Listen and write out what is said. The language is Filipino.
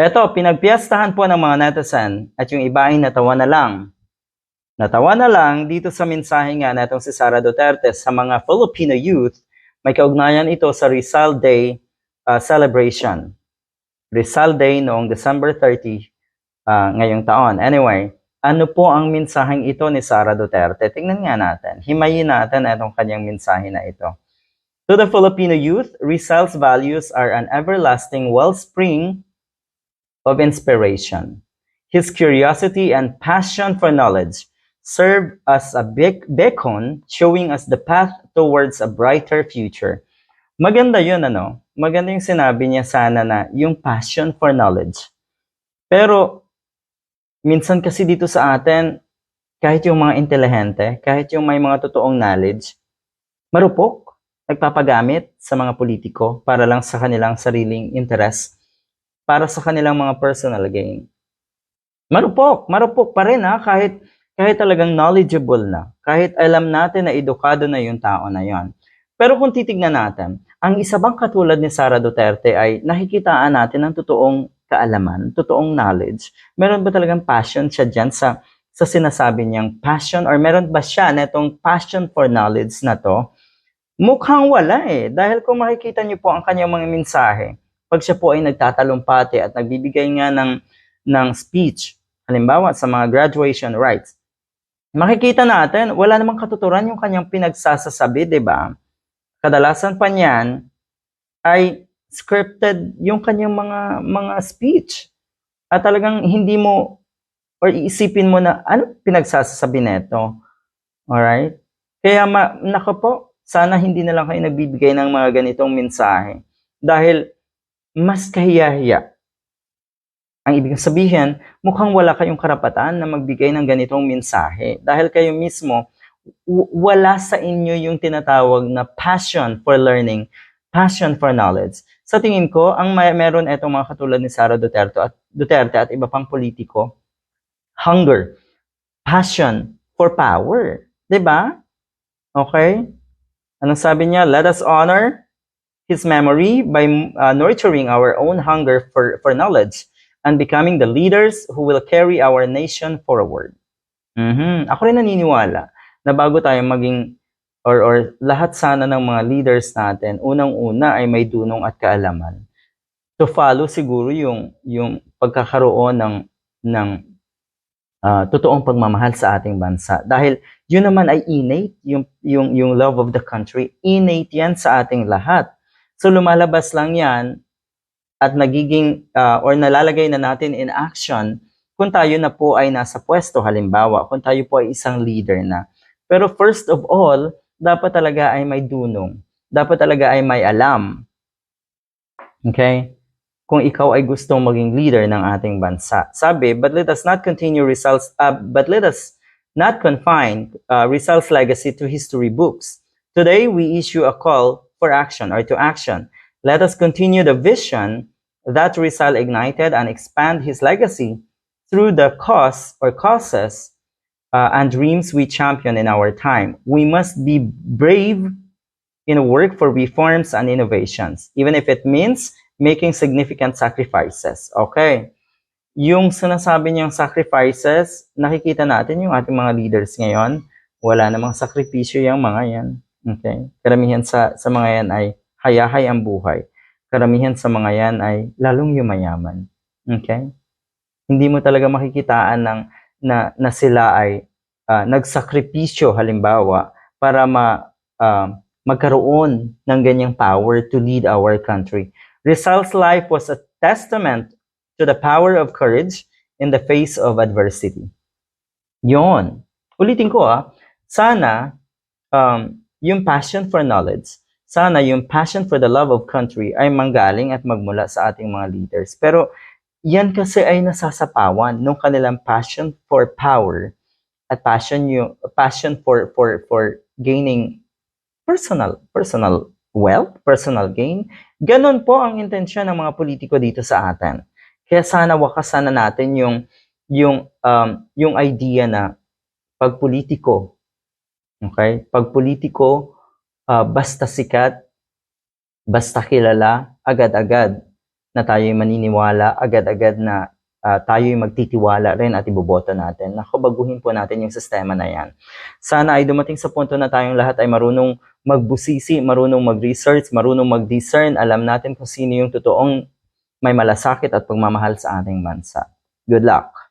Eto, pinagpiyastahan po ng mga netizen at yung iba ay natawa na lang. Natawa na lang dito sa mensahe nga na itong si Sara Duterte sa mga Filipino youth, may kaugnayan ito sa Rizal Day uh, celebration. Rizal Day noong December 30 uh, ngayong taon. Anyway, ano po ang mensaheng ito ni Sara Duterte? Tingnan nga natin. Himayin natin itong kanyang mensahe na ito. To the Filipino youth, Rizal's values are an everlasting wellspring of inspiration. His curiosity and passion for knowledge serve as a be- beacon showing us the path towards a brighter future. Maganda yun, ano? Maganda yung sinabi niya sana na yung passion for knowledge. Pero, minsan kasi dito sa atin, kahit yung mga intelihente, kahit yung may mga totoong knowledge, marupok, nagpapagamit sa mga politiko para lang sa kanilang sariling interest, para sa kanilang mga personal gain. Marupok, marupok pa rin ha, kahit, kahit talagang knowledgeable na, kahit alam natin na edukado na yung tao na yon. Pero kung titignan natin, ang isa bang katulad ni Sara Duterte ay nakikitaan natin ng totoong kaalaman, totoong knowledge. Meron ba talagang passion siya dyan sa, sa sinasabi niyang passion or meron ba siya na itong passion for knowledge na to? Mukhang wala eh. Dahil kung makikita niyo po ang kanyang mga mensahe, pag siya po ay nagtatalumpati at nagbibigay nga ng, ng speech, halimbawa sa mga graduation rites, makikita natin, wala namang katuturan yung kanyang pinagsasasabi, di ba? Kadalasan pa niyan ay scripted yung kanyang mga mga speech. At talagang hindi mo or iisipin mo na ano pinagsasasabi nito. Alright? Kaya ma, nako po, sana hindi na lang kayo nagbibigay ng mga ganitong mensahe. Dahil mas kahiyahiya. Ang ibig sabihin, mukhang wala kayong karapatan na magbigay ng ganitong mensahe. Dahil kayo mismo, wala sa inyo yung tinatawag na passion for learning, passion for knowledge. Sa tingin ko, ang may, meron itong mga katulad ni Sara Duterte at, Duterte at iba pang politiko, hunger, passion for power. ba? Okay? Anong sabi niya? Let us honor his memory by uh, nurturing our own hunger for, for knowledge and becoming the leaders who will carry our nation forward. Mm-hmm. Ako rin naniniwala na bago tayo maging or or lahat sana ng mga leaders natin, unang-una ay may dunong at kaalaman. To follow siguro yung yung pagkakaroon ng ng uh, totoong pagmamahal sa ating bansa dahil yun naman ay innate yung yung yung love of the country innate yan sa ating lahat so lumalabas lang yan at nagiging uh, or nalalagay na natin in action kung tayo na po ay nasa pwesto halimbawa kung tayo po ay isang leader na pero first of all, dapat talaga ay may dunong. Dapat talaga ay may alam. Okay? Kung ikaw ay gustong maging leader ng ating bansa. Sabi, but let us not continue results, uh, but let us not confine uh, Rizal's legacy to history books. Today, we issue a call for action or to action. Let us continue the vision that Rizal ignited and expand his legacy through the cause or causes uh, and dreams we champion in our time. We must be brave in work for reforms and innovations, even if it means making significant sacrifices. Okay. Yung sinasabi niyang sacrifices, nakikita natin yung ating mga leaders ngayon. Wala namang sakripisyo yung mga yan. Okay. Karamihan sa, sa mga yan ay hayahay ang buhay. Karamihan sa mga yan ay lalong yumayaman. Okay. Hindi mo talaga makikitaan ng na, na sila ay uh, nagsakripisyo halimbawa para ma, uh, magkaroon ng ganyang power to lead our country. Rizal's life was a testament to the power of courage in the face of adversity. Yon. Ulitin ko ah, sana um, yung passion for knowledge, sana yung passion for the love of country ay manggaling at magmula sa ating mga leaders. Pero yan kasi ay nasasapawan ng kanilang passion for power at passion yung passion for for for gaining personal personal wealth, personal gain. Ganon po ang intensyon ng mga politiko dito sa atin. Kaya sana wakasan na natin yung yung um, yung idea na pag politiko, okay? Pag politiko, uh, basta sikat, basta kilala, agad-agad na tayo'y maniniwala agad-agad na ah, tayo'y magtitiwala rin at iboboto natin. Naku, baguhin po natin yung sistema na yan. Sana ay dumating sa punto na tayong lahat ay marunong magbusisi, marunong mag-research, marunong mag-discern, alam natin kung sino yung totoong may malasakit at pagmamahal sa ating bansa. Good luck!